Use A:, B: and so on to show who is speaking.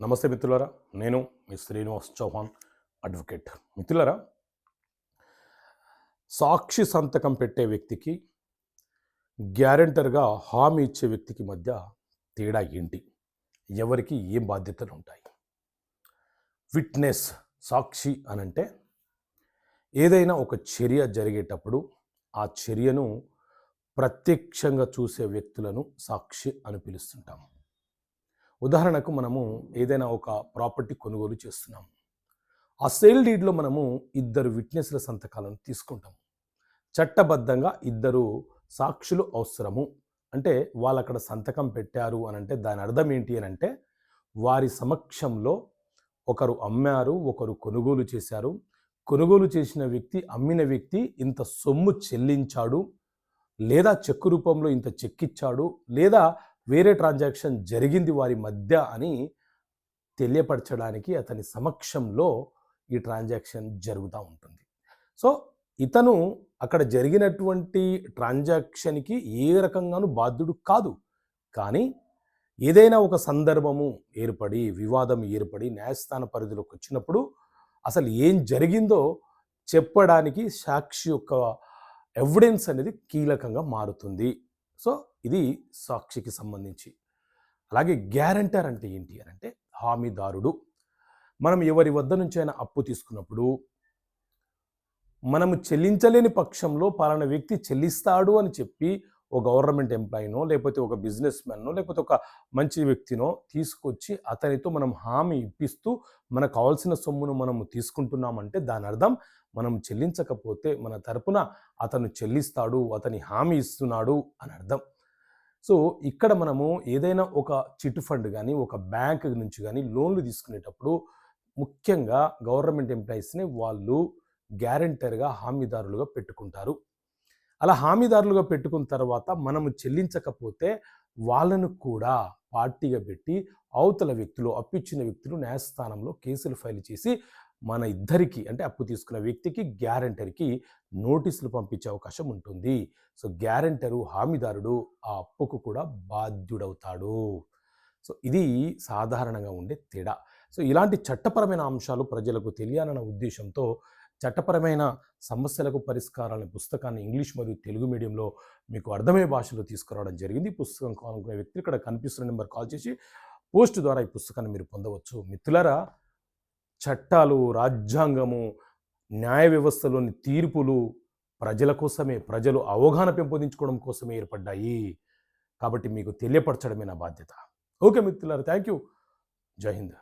A: నమస్తే మిత్రులారా నేను మీ శ్రీనివాస్ చౌహాన్ అడ్వకేట్ మిత్రులారా సాక్షి సంతకం పెట్టే వ్యక్తికి గ్యారెంటర్గా హామీ ఇచ్చే వ్యక్తికి మధ్య తేడా ఏంటి? ఎవరికి ఏం బాధ్యతలు ఉంటాయి? విట్నెస్ సాక్షి అనంటే ఏదైనా ఒక చర్య జరిగేటప్పుడు ఆ చర్యను ప్రత్యక్షంగా చూసే వ్యక్తులను సాక్షి అని పిలుస్తుంటాము ఉదాహరణకు మనము ఏదైనా ఒక ప్రాపర్టీ కొనుగోలు చేస్తున్నాము ఆ సేల్ డీడ్లో మనము ఇద్దరు విట్నెస్ల సంతకాలను తీసుకుంటాము చట్టబద్ధంగా ఇద్దరు సాక్షులు అవసరము. అంటే వాళ్ళు అక్కడ సంతకం పెట్టారు అని అంటే దాని అర్థం ఏంటి అని అంటే వారి సమక్షంలో ఒకరు అమ్మారు ఒకరు కొనుగోలు చేశారు. కొనుగోలు చేసిన వ్యక్తి అమ్మిన వ్యక్తి ఇంత సొమ్ము చెల్లించాడు. లేదా చెక్కు రూపంలో ఇంత చెక్ ఇచ్చాడు లేదా వేరే ట్రాన్సాక్షన్ జరిగింది వారి మధ్య అని తెలియపరచడానికి అతని సమక్షంలో ఈ ట్రాన్సాక్షన్ జరుగుతూ ఉంటుంది. సో ఇతను అక్కడ జరిగినటువంటి ట్రాన్సాక్షన్కి ఏ రకంగానూ బాధ్యుడు కాదు. కానీ ఏదైనా ఒక సందర్భము ఏర్పడి వివాదం ఏర్పడి న్యాయస్థాన పరిధిలోకి వచ్చినప్పుడు అసలు ఏం జరిగిందో చెప్పడానికి సాక్షి యొక్క ఎవిడెన్స్ అనేది కీలకంగా మారుతుంది. సో ఇది సాక్షికి సంబంధించి. అలాగే గ్యారంటర్ అంటే ఏంటి అని అంటే హామీదారుడు. మనం ఎవరి వద్ద నుంచైనా అప్పు తీసుకున్నప్పుడు మనము చెల్లించలేని పక్షంలో పలానా వ్యక్తి చెల్లిస్తాడు అని చెప్పి ఒక గవర్నమెంట్ ఎంప్లాయీనో లేకపోతే ఒక బిజినెస్ మ్యాన్నో లేకపోతే ఒక మంచి వ్యక్తినో తీసుకొచ్చి అతనితో మనం హామీ ఇప్పిస్తూ మనకు కావాల్సిన సొమ్మును మనము తీసుకుంటున్నామంటే దాని అర్థం మనం చెల్లించకపోతే మన తరపున అతను చెల్లిస్తాడు అతని హామీ ఇస్తున్నాడు అని అర్థం. సో ఇక్కడ మనము ఏదైనా ఒక చిట్ ఫండ్ కానీ ఒక బ్యాంక్ నుంచి కానీ లోన్లు తీసుకునేటప్పుడు ముఖ్యంగా గవర్నమెంట్ ఎంప్లాయీస్ని వాళ్ళు గ్యారెంటర్గా హామీదారులుగా పెట్టుకుంటారు. అలా హామీదారులుగా పెట్టుకున్న తర్వాత మనము చెల్లించకపోతే వాళ్ళను కూడా పార్టీగా పెట్టి అవతల వ్యక్తులు అప్పిచ్చిన వ్యక్తులు న్యాయస్థానంలో కేసులు ఫైల్ చేసి మన ఇద్దరికి అంటే అప్పు తీసుకున్న వ్యక్తికి గ్యారంటర్కి నోటీసులు పంపించే అవకాశం ఉంటుంది. సో గ్యారెంటరు హామీదారుడు ఆ అప్పుకు కూడా బాధ్యుడవుతాడు. సో ఇది సాధారణంగా ఉండే తేడా. సో ఇలాంటి చట్టపరమైన అంశాలు ప్రజలకు తెలియాలన్న ఉద్దేశంతో చట్టపరమైన సమస్యలకు పరిష్కారాల పుస్తకాన్ని ఇంగ్లీష్ మరియు తెలుగు మీడియంలో మీకు అర్థమయ్యే భాషలో తీసుకురావడం జరిగింది. పుస్తకం కావాలనుకునే వ్యక్తి ఇక్కడ కనిపిస్తున్న నెంబర్ కాల్ చేసి పోస్ట్ ద్వారా ఈ పుస్తకాన్ని మీరు పొందవచ్చు. మిత్రులరా చట్టాలు రాజ్యాంగము న్యాయ వ్యవస్థలోని తీర్పులు ప్రజల కోసమే ప్రజలు అవగాహన పెంపొందించుకోవడం కోసమే ఏర్పడ్డాయి. కాబట్టి మీకు తెలియపరచడమే నా బాధ్యత. ఓకే మిత్రులారా థ్యాంక్ యూ జై హింద్.